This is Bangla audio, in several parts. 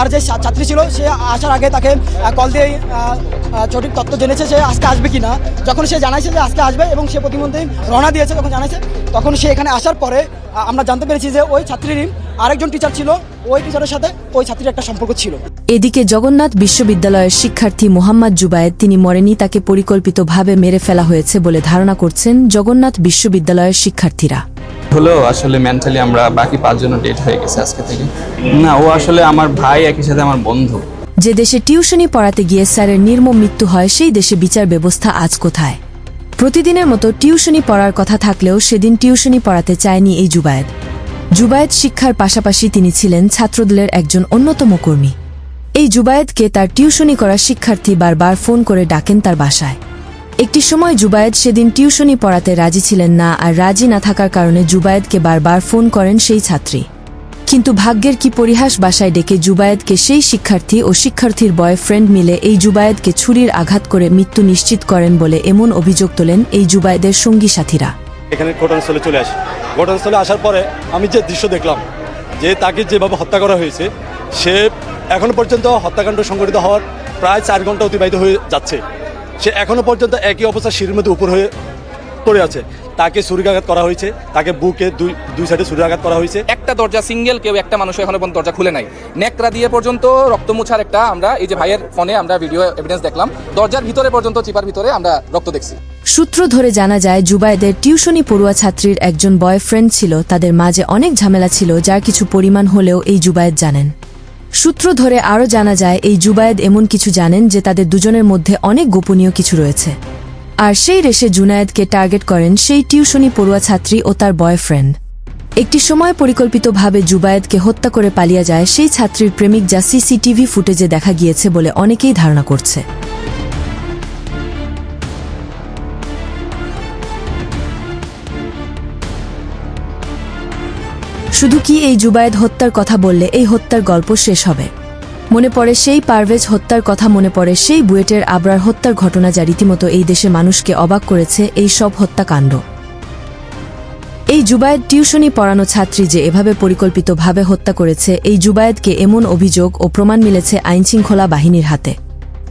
আর যে ছাত্রী ছিল, সে আসার আগে তাকে কল দিয়ে সঠিক তথ্য জেনেছে সে আজকে আসবে কি না। যখন সে জানাইছে যে আজকে আসবে এবং সে প্রতিমধ্যে রওনা দিয়েছে যখন জানাইছে, তখন সে এখানে আসার পরে আমরা জানতে পেরেছি যে ওই ছাত্রীর আরেকজন টিচার ছিল, ওই টিচারের সাথে ওই ছাত্রীর একটা সম্পর্ক ছিল। এদিকে জগন্নাথ বিশ্ববিদ্যালয়ের শিক্ষার্থী মোহাম্মদ জুবায়েদ, তিনি মরেনি, তাকে পরিকল্পিতভাবে মেরে ফেলা হয়েছে বলে ধারণা করছেন জগন্নাথ বিশ্ববিদ্যালয়ের শিক্ষার্থীরা। হলেও আসলে মেন্টালি আমরা বাকি পাঁচজনও ডেট হয়ে গেছে আজকে থেকে। না, ও আসলে আমার ভাই, একই সাথে আমার বন্ধু। যে দেশে টিউশনি পড়াতে গিয়ে স্যারের নির্মম মৃত্যু হয়, সেই দেশে বিচার ব্যবস্থা আজ কোথায়? প্রতিদিনের মতো টিউশনি পড়ার কথা থাকলেও সেদিন টিউশনি পড়াতে চায়নি এই জুবায়েদ। জুবায়েদ শিক্ষার পাশাপাশি তিনি ছিলেন ছাত্রদলের একজন অন্যতম কর্মী। এই জুবায়েদকে তার টিউশনি করা শিক্ষার্থী বারবার ফোন করে ডাকেন তার বাসায়। একটি সময় জুবায়েদ সেদিন টিউশনি পড়াতে রাজি ছিলেন না আর রাজি না থাকার কারণে জুবায়েদকে বারবার ফোন করেন সেই ছাত্রী। কিন্তু ভাগ্যের কি পরিহাস বাসায় ডেকে জুবায়েদকে সেই শিক্ষার্থী ও শিক্ষার্থীর বয়ফ্রেন্ড মিলে এই জুবায়েদকে ছুরির আঘাত করে মৃত্যু নিশ্চিত করেন বলে এমন অভিযোগ তোলেন এই জুবায়েদের সঙ্গী সাথীরা। এখানে ঘটনাস্থলে চলে আসি। ঘটনাস্থলে আসার পরে আমি যে দৃশ্য দেখলাম, যে তাকে যেভাবে হত্যা করা হয়েছে, সে এখনও পর্যন্ত হত্যাকাণ্ড সংঘটিত হওয়ার প্রায় চার ঘণ্টা অতিবাহিত হয়ে যাচ্ছে। সে এখনও পর্যন্ত একই অবস্থা সিঁড়ির মধ্যে উপর হয়ে পড়ে আছে। তাকে ছুরিকাঘাত করা হয়েছে তাকে বুকে দুই দুই সাইডে ছুরিকাঘাত করা হয়েছে। একটা দরজা সিঙ্গেল কেউ একটা মানুষ এখনও পর্যন্ত দরজা খুলে নাই। নেকড়া দিয়ে পর্যন্ত রক্ত মুছার একটা আমরা এই যে ভাইয়ের ফোনে আমরা ভিডিও এভিডেন্স দেখলাম। দরজার ভিতরে পর্যন্ত চিপার ভিতরে আমরা রক্ত দেখছি। সূত্র ধরে জানা যায় জুবায়েদের টিউশনি পড়ুয়া ছাত্রীর একজন বয়ফ্রেন্ড ছিল। তাদের মাঝে অনেক ঝামেলা ছিল যার কিছু পরিমাণ হলেও এই জুবায়েদ জানেন। সূত্র ধরে আরও জানা যায়, এই জুবায়েদ এমন কিছু জানেন যে তাদের দুজনের মধ্যে অনেক গোপনীয় কিছু রয়েছে। আর সেই রেশে জুনায়েদকে টার্গেট করেন সেই টিউশনি পড়ুয়া ছাত্রী ও তার বয়ফ্রেন্ড। একটি সময় পরিকল্পিতভাবে জুবায়েদকে হত্যা করে পালিয়ে যায় সেই ছাত্রীর প্রেমিক যা সিসিটিভি ফুটেজে দেখা গিয়েছে বলে অনেকেই ধারণা করছে। শুধু কি এই জুবায়েদ হত্যার কথা বললে এই হত্যার গল্প শেষ হবে? মনে পড়ে সেই পারভেজ হত্যার কথা, মনে পড়ে সেই বুয়েটের আবরার হত্যার ঘটনা যা রীতিমতো এই দেশে মানুষকে অবাক করেছে এই সব হত্যাকাণ্ড। এই জুবায়েদ টিউশনি পড়ানো ছাত্রী যে এভাবে পরিকল্পিতভাবে হত্যা করেছে, এই জুবায়েদকে এমন অভিযোগ ও প্রমাণ মিলেছে আইনশৃঙ্খলা বাহিনীর হাতে।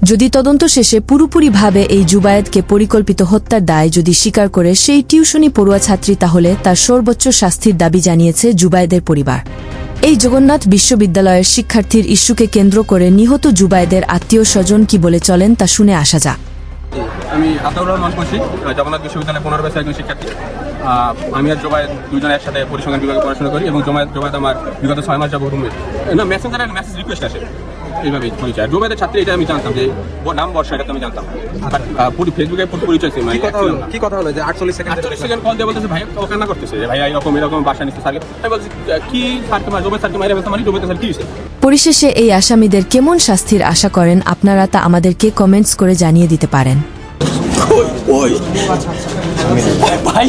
যদি তদন্ত শেষে পুরোপুরিভাবে এই জুবায়েদকে পরিকল্পিত হত্যার দায় যদি স্বীকার করে, সেই টিউশনি পড়ুয়া ছাত্রী তাহলে তার সর্বোচ্চ শাস্তির দাবি জানিয়েছে জুবায়েদের পরিবার। এই জগন্নাথ বিশ্ববিদ্যালয়ের শিক্ষার্থীর ইস্যুকে কেন্দ্র করে নিহত জুবায়েদের আত্মীয় স্বজন কি বলে চলেন তা শুনে আসা যাক। আমি আতাউর রহমান বলছি জগন্নাথ বিশ্ববিদ্যালয়ের পনেরো বছর একজন শিক্ষার্থী। আমি আর জোবায়েদ দুজন একসাথে পরিসংখ্যান বিভাগে পড়াশোনা করি এবং জমায়েত জোবায়েদ আমার বিগত ছয় মাস যাব রুমে না মেসেঞ্জারের মেসেজ রিকোয়েস্ট আসে। এইভাবেই পরিচয়। জোবায়েদের ছাত্রী এটা আমি জানতাম যে নাম বর্ষা এটা তো আমি জানতাম। বাট পুরো ফেসবুকে পুরো পরিচয় ছিল কি কথা হলো? কি কথা হলো যে আটচল্লিশ সেকেন্ড আটচল্লিশ সেকেন্ড কল দিয়ে বলতেছে ভাই ও কান্না করতেছে। যে ভাই এরকম এরকম বাসা নিচ্ছে স্যারকে আমি বলছি কি স্যারকে মার জোবায়েদ স্যারকে মারে মানে জোবায়েদ স্যার কি হয়েছে পরিশেষে এই আসামিদের কেমন শাস্তির আশা করেন আপনারা তা আমাদেরকে কমেন্টস করে জানিয়ে দিতে পারেন। ভাই।